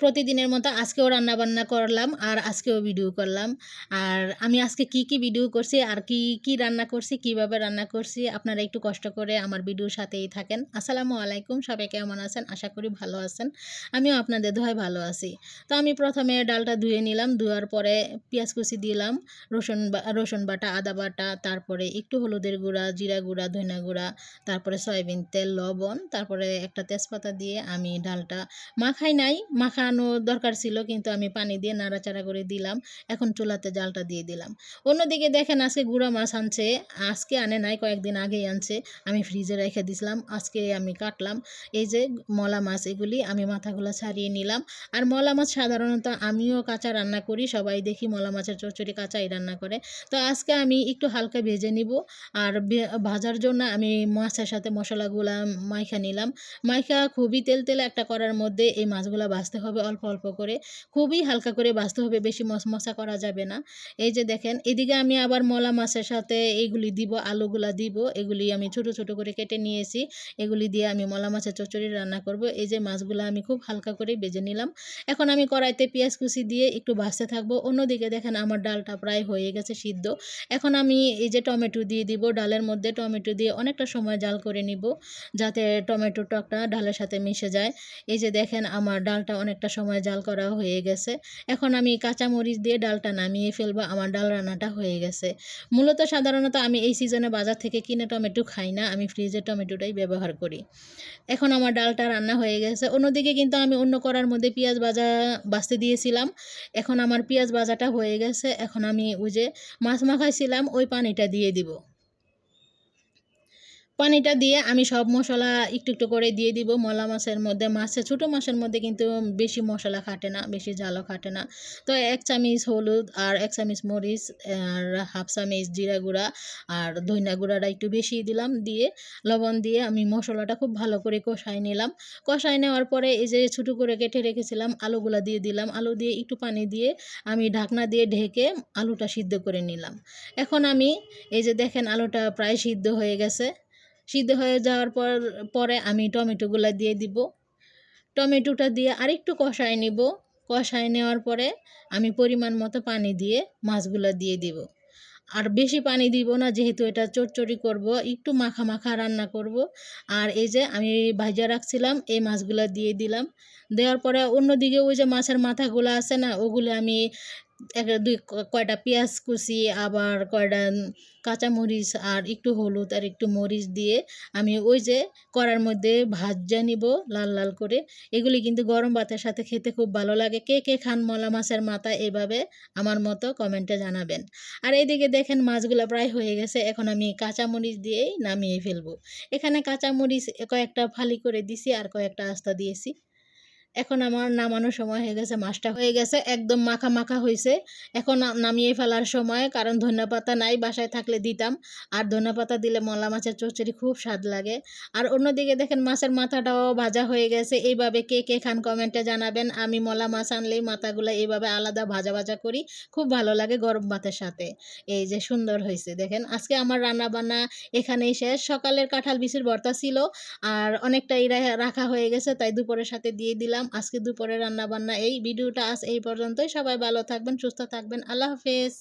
প্রতিদিনের মতো আজকেও রান্না বান্না করলাম আর আজকেও ভিডিও করলাম। আর আমি আজকে কি কি ভিডিও করছি, আর কি কি রান্না করছি, কীভাবে রান্না করছি, আপনারা একটু কষ্ট করে আমার ভিডিওর সাথেই থাকেন। আসসালামু আলাইকুম, সবাই কেমন আছেন? আশা করি ভালো আছেন। আমিও আপনাদের দোহায় ভালো আছি। তো আমি প্রথমে ডালটা ধুয়ে নিলাম, ধোয়ার পরে পেঁয়াজ কুচি দিলাম, রসুন রসুন বাটা, আদা বাটা, তারপরে একটু হলুদের গুঁড়া, জিরা গুঁড়া ধনিয়া গুঁড়া, তারপরে সয়াবিন তেল, লবণ, তারপরে একটা তেজপাতা দিয়ে আমি ডালটা মাখাই নাই মাখানো দরকার ছিল, কিন্তু আমি পানি দিয়ে নাড়াচাড়া করে দিলাম। এখন চুলাতে জালটা দিয়ে দিলাম। অন্যদিকে দেখেন আজকে গুঁড়া মাছ আনছে। আজকে আনে নাই, কয়েকদিন আগেই আনছে। আমি ফ্রিজে রেখে দিছিলাম, আজকে আমি কাটলাম। এই যে মলা মাছ, এগুলি আমি মাথাগুলো ছাড়িয়ে নিলাম। আর মলা মাছ সাধারণত আমিও কাঁচা রান্না করি, সবাই দেখি মলা মাছের চচ্চড়ি কাঁচাই রান্না করে। তো আজকে আমি একটু হালকা ভেজে নিব, আর ভাজার জন্য আমি মাছের সাথে মশলাগুলা মাইখা নিলাম। মাইখা খুবই তেল তেলে একটা করার মধ্যে এই মাছগুলো ভাজতে হবে। অল্প অল্প করে। খুবই হালকা করে ভাজতে হবে, বেশি মশমশা করা যাবে না। এই যে দেখেন, এদিকে আমি আবার মলা মাছের সাথে এইগুলি দিব, আলুগুলা দিব। এগুলি আমি ছোট ছোট করে কেটে নিয়েছি। এগুলি দিয়ে আমি মলা মাছের চচ্চড়ি রান্না করব। এই যে মাছগুলো আমি খুব হালকা করে বেজে নিলাম। এখন আমি কড়াইতে পেঁয়াজ কুচি দিয়ে একটু ভাজতে থাকব। অন্যদিকে দেখেন, আমার ডালটা প্রায় হয়ে গেছে সিদ্ধ। এখন আমি এই যে টমেটো দিয়ে দিব, ডালের মধ্যে টমেটো দিয়ে অনেকটা সময় জাল করে নিব, যাতে টমেটো টকটা ডালের সাথে মিশে যায়। এই যে দেখেন, আমার ডালটা অনেকটা সময় জাল করা হয়ে গেছে। এখন আমি কাঁচামরিচ দিয়ে ডালটা নামিয়ে ফেলব, আমার ডাল রান্নাটা হয়ে গেছে। মূলত সাধারণত আমি এই সিজনে বাজার থেকে কিনে টমেটো খাই না, আমি ফ্রিজে টমেটোটাই ব্যবহার করি। এখন আমার ডালটা রান্না হয়ে গেছে। অন্যদিকে কিন্তু আমি অন্য করার মধ্যে পেঁয়াজ ভাজা বাছতে দিয়েছিলাম। এখন আমার পেঁয়াজ ভাজাটা হয়ে গেছে। এখন আমি ওই যে মাছ মাখাইছিলাম, ওই পানিটা দিয়ে দিব। পানিটা দিয়ে আমি সব মশলা একটু একটু করে দিয়ে দিব। মলা মাছের মধ্যে মাছের ছোটো মাছের মধ্যে কিন্তু বেশি মশলা খাটে না, বেশি ঝালও খাটে না। তো এক চামিচ হলুদ আর এক চামচ মরিচ আর হাফ চামিচ জিরা গুঁড়া আর ধনিয়া গুঁড়াটা একটু বেশি দিলাম। দিয়ে লবণ দিয়ে আমি মশলাটা খুব ভালো করে কষাই নিলাম। কষাই নেওয়ার পরে এই যে ছোটো করে কেটে রেখেছিলাম, আলুগুলা দিয়ে দিলাম। আলু দিয়ে একটু পানি দিয়ে আমি ঢাকনা দিয়ে ঢেকে আলুটা সিদ্ধ করে নিলাম। এখন আমি এই যে দেখেন আলুটা প্রায় সিদ্ধ হয়ে গেছে। সিদ্ধ হয়ে যাওয়ার পর, পরে আমি টমেটোগুলো দিয়ে দিব। টমেটোটা দিয়ে আরেকটু কষায় নিব। কষায় নেওয়ার পরে আমি পরিমাণ মতো পানি দিয়ে মাছগুলো দিয়ে দিব। আর বেশি পানি দিব না, যেহেতু এটা চটচড়ি করব, একটু মাখা মাখা রান্না করব। আর এই যে আমি ভাজা রাখছিলাম, এই মাছগুলো দিয়ে দিলাম। দেওয়ার পরে অন্যদিকে ওই যে মাছের মাথাগুলো আছে না, ওগুলো আমি এক, দুই কয়টা পেঁয়াজ কুচি, আবার কয়টা কাঁচামরিচ আর একটু হলুদ আর একটু মরিচ দিয়ে আমি ওই যে কড়ার মধ্যে ভাজা নিব লাল লাল করে। এগুলি কিন্তু গরম ভাতের সাথে খেতে খুব ভালো লাগে। কে কে খান মলা মাছের মাথা এভাবে আমার মতো কমেন্টে জানাবেন। আর এইদিকে দেখেন মাছগুলো প্রায় হয়ে গেছে, এখন আমি কাঁচামরিচ দিয়েই নামিয়ে ফেলব। এখানে কাঁচামরিচ কয়েকটা ফালি করে দিছি আর কয়েকটা আস্তা দিয়েছি। এখন আমার নামানোর সময় হয়ে গেছে মাছটা হয়ে গেছে, একদম মাখা মাখা হয়েছে এখন নামিয়ে ফেলার সময়, কারণ ধনিয়া পাতা নাই, বাসায় থাকলে দিতাম। আর ধনিয়া পাতা দিলে মলা মাছের চচ্চড়ি খুব স্বাদ লাগে। আর অন্যদিকে দেখেন, মাছের মাথাটাও ভাজা হয়ে গেছে। এইভাবে কে কে খান কমেন্টে জানাবেন। আমি মলা মাছ আনলেই মাথাগুলো এইভাবে আলাদা ভাজা ভাজা করি। খুব ভালো লাগে গরম ভাতের সাথে। এই যে সুন্দর হয়েছে দেখেন। আজকে আমার রান্না বান্না এখানেই শেষ। সকালের কাঁঠাল বিচির ভর্তা ছিল, আর অনেকটাই রা- রাখা হয়ে গেছে, তাই দুপুরের সাথে দিয়ে দিলাম। আজকে দুপুরে রান্না বান্না এই ভিডিওটা আজ এই পর্যন্তই। সবাই ভালো থাকবেন, সুস্থ থাকবেন। আল্লাহ হাফেজ।